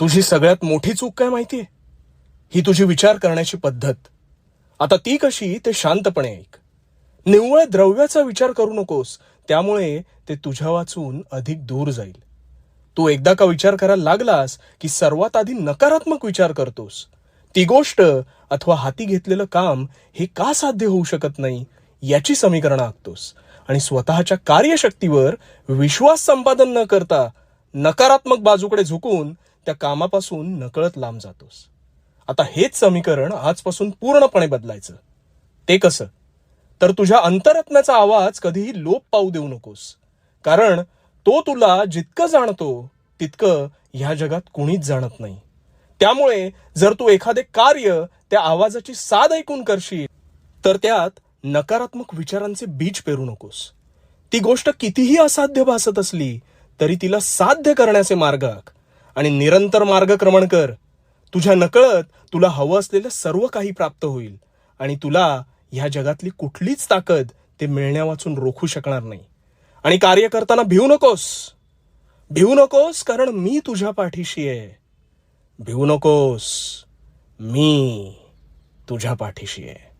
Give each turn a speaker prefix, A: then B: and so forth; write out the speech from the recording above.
A: तुझी सगळ्यात मोठी चूक काय माहितीये? ही तुझी विचार करण्याची पद्धत. आता ती कशी ते शांतपणे ऐक. निव्वळ द्रव्याचा विचार करू नकोस त्यामुळे ते तुझ्या वाचून अधिक दूर जाईल. तू एकदा का विचार करायला लागलास की सर्वात आधी नकारात्मक विचार करतोस? ती गोष्ट अथवा हाती घेतलेलं काम हे का साध्य होऊ शकत नाही याची समीकरणं आखतोस. आणि स्वतःच्या कार्यशक्तीवर विश्वास संपादन न करता नकारात्मक बाजूकडे झुकून त्या कामापासून नकळत लांब जातोस. आता हेच समीकरण आजपासून पूर्णपणे बदलायचं. ते कसं? तर तुझ्या अंतरात्म्याचा आवाज कधीही लोप पाऊ देऊ नकोस. कारण तो तुला जितकं जाणतो तितकं ह्या जगात कुणीच जाणत नाही. त्यामुळे जर तू एखादे कार्य त्या आवाजाची साद ऐकून करशील तर त्यात नकारात्मक विचारांचे बीज पेरू नकोस. ती गोष्ट कितीही असाध्य भासत असली तरी तिला साध्य करण्याचे मार्ग आख. आणि निरंतर मार्गक्रमण कर. तुझ्या नकळत तुला हवं असलेलं सर्व काही प्राप्त होईल. आणि तुला ह्या जगातली कुठलीच ताकद ते मिळण्या वाचून रोखू शकणार नाही. आणि कार्य करताना भिवू नकोस. भिवू नकोस कारण मी तुझ्या पाठीशी आहे. भिवू नकोस. मी तुझ्या पाठीशी आहे.